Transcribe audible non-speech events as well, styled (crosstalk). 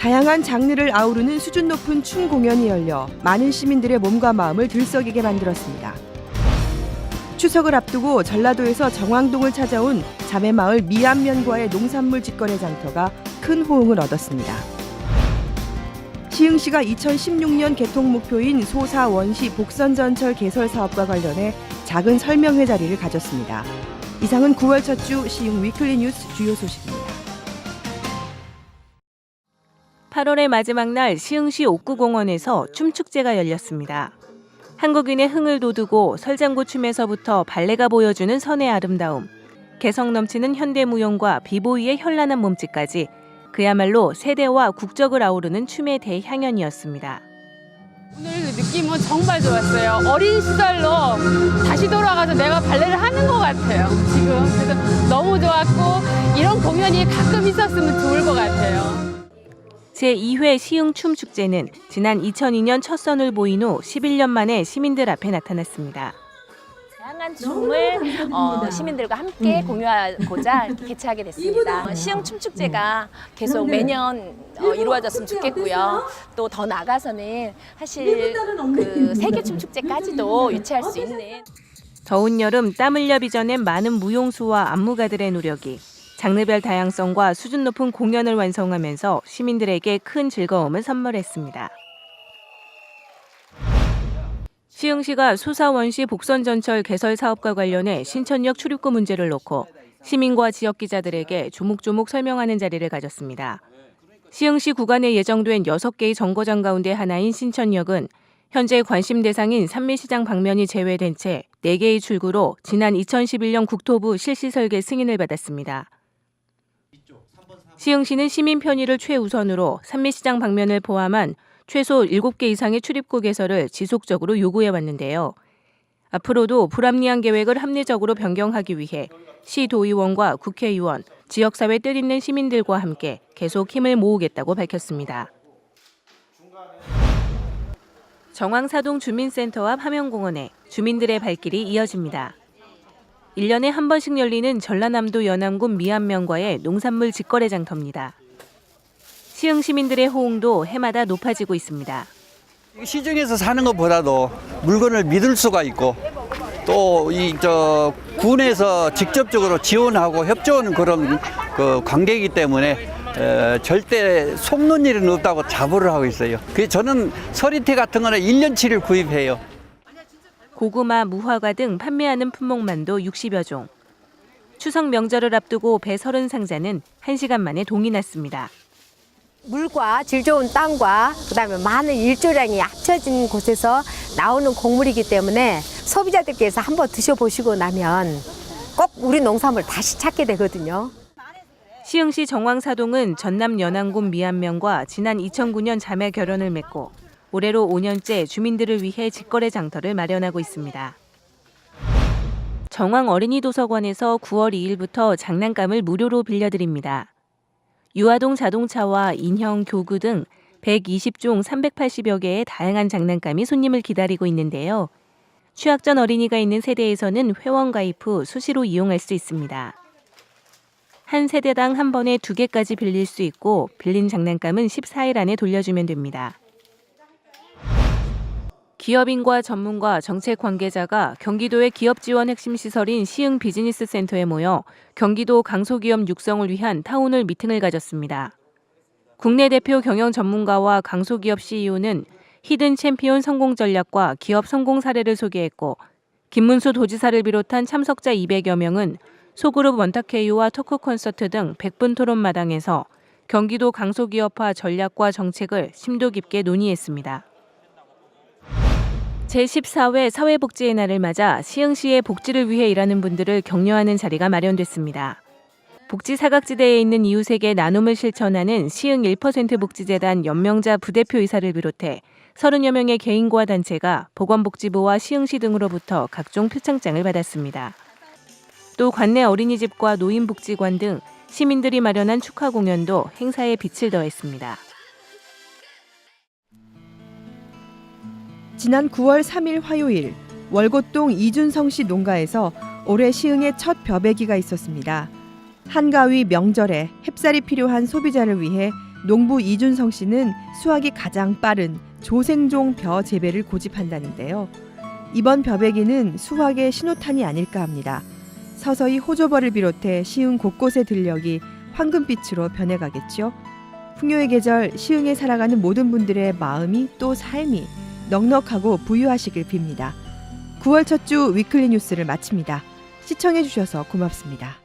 다양한 장르를 아우르는 수준 높은 춤 공연이 열려 많은 시민들의 몸과 마음을 들썩이게 만들었습니다. 추석을 앞두고 전라도에서 정왕동을 찾아온 자매마을 미안면과의 농산물 직거래 장터가 큰 호응을 얻었습니다. 시흥시가 2016년 개통 목표인 소사 원시 복선전철 개설 사업과 관련해 작은 설명회 자리를 가졌습니다. 이상은 9월 첫 주 시흥 위클리 뉴스 주요 소식입니다. 8월의 마지막 날 시흥시 옥구공원에서 춤축제가 열렸습니다. 한국인의 흥을 돋우고 설장구 춤에서부터 발레가 보여주는 선의 아름다움, 개성 넘치는 현대무용과 비보이의 현란한 몸짓까지 그야말로 세대와 국적을 아우르는 춤의 대향연이었습니다. 오늘 그 느낌은 정말 좋았어요. 어린 시절로 다시 돌아가서 내가 발레를 하는 것 같아요. 지금 그래서 너무 좋았고 이런 공연이 가끔 있었으면 좋을 것 같아요. 제2회 시흥 춤축제는 지난 2002년 첫 선을 보인 후 11년 만에 시민들 앞에 나타났습니다. 다양한 춤을 어, 시민들과 함께 공유하고자 (laughs) 이렇게 개최하게 됐습니다. 어, 시흥 춤축제가 계속 매년 어, 이루어졌으면 좋겠고요. 또 더 나가서는 사실 그 세계 춤축제까지도 유치할 수 있는 더운 여름 땀 흘려 빚어낸 많은 무용수와 안무가들의 노력이 장르별 다양성과 수준 높은 공연을 완성하면서 시민들에게 큰 즐거움을 선물했습니다. 시흥시가 소사원시 복선전철 개설 사업과 관련해 신천역 출입구 문제를 놓고 시민과 지역 기자들에게 조목조목 설명하는 자리를 가졌습니다. 시흥시 구간에 예정된 6개의 정거장 가운데 하나인 신천역은 현재 관심 대상인 산미시장 방면이 제외된 채 4개의 출구로 지난 2011년 국토부 실시 설계 승인을 받았습니다. 시흥시는 시민 편의를 최우선으로 산미시장 방면을 포함한 최소 7개 이상의 출입구 개설을 지속적으로 요구해 왔는데요. 앞으로도 불합리한 계획을 합리적으로 변경하기 위해 시 도의원과 국회의원, 지역사회 뜻 있는 시민들과 함께 계속 힘을 모으겠다고 밝혔습니다. 정왕사동 주민센터 앞 함영공원에 주민들의 발길이 이어집니다. 1년에 한 번씩 열리는 전라남도 연암군 미안면과의 농산물 직거래 장터입니다. 시흥 시민들의 호응도 해마다 높아지고 있습니다. 시중에서 사는 것보다도 물건을 믿을 수가 있고 또 이 저 군에서 직접적으로 지원하고 협조하는 그런 그 관계이기 때문에 에, 절대 속는 일은 없다고 자부를 하고 있어요. 그 저는 서리태 같은 거는 1년치를 구입해요. 고구마, 무화과 등 판매하는 품목만도 60여 종. 추석 명절을 앞두고 배 30상자는 1시간 만에 동이 났습니다. 물과 질 좋은 땅과 그다음에 많은 일조량이 합쳐진 곳에서 나오는 곡물이기 때문에 소비자들께서 한번 드셔보시고 나면 꼭 우리 농산물 다시 찾게 되거든요. 시흥시 정왕사동은 전남 연안군 미안면과 지난 2009년 자매 결연을 맺고 올해로 5년째 주민들을 위해 직거래 장터를 마련하고 있습니다. 정왕 어린이 도서관에서 9월 2일부터 장난감을 무료로 빌려드립니다. 유아동 자동차와 인형 교구 등 120종 380여 개의 다양한 장난감이 손님을 기다리고 있는데요. 취학 전 어린이가 있는 세대에서는 회원 가입 후 수시로 이용할 수 있습니다. 한 세대당 한 번에 두 개까지 빌릴 수 있고 빌린 장난감은 14일 안에 돌려주면 됩니다. 기업인과 전문가, 정책 관계자가 경기도의 기업 지원 핵심 시설인 시흥 비즈니스 센터에 모여 경기도 강소기업 육성을 위한 타운홀 미팅을 가졌습니다. 국내 대표 경영 전문가와 강소기업 CEO는 히든 챔피언 성공 전략과 기업 성공 사례를 소개했고 김문수 도지사를 비롯한 참석자 200여 명은 소그룹 원탁회의와 토크 콘서트 등 100분 토론 마당에서 경기도 강소기업화 전략과 정책을 심도 깊게 논의했습니다. 제14회 사회복지의 날을 맞아 시흥시의 복지를 위해 일하는 분들을 격려하는 자리가 마련됐습니다. 복지 사각지대에 있는 이웃에게 나눔을 실천하는 시흥 1% 복지재단 연명자 부대표 이사를 비롯해 30여 명의 개인과 단체가 보건복지부와 시흥시 등으로부터 각종 표창장을 받았습니다. 또 관내 어린이집과 노인복지관 등 시민들이 마련한 축하 공연도 행사에 빛을 더했습니다. 지난 9월 3일 화요일 월곶동 이준성 씨 농가에서 올해 시흥의 첫 벼베기가 있었습니다. 한가위 명절에 햅쌀이 필요한 소비자를 위해 농부 이준성 씨는 수확이 가장 빠른 조생종 벼 재배를 고집한다는데요. 이번 벼베기는 수확의 신호탄이 아닐까 합니다. 서서히 호조벌을 비롯해 시흥 곳곳의 들녘이 황금빛으로 변해가겠죠. 풍요의 계절 시흥에 살아가는 모든 분들의 마음이 또 삶이 넉넉하고 부유하시길 빕니다. 9월 첫 주 위클리 뉴스를 마칩니다. 시청해 주셔서 고맙습니다.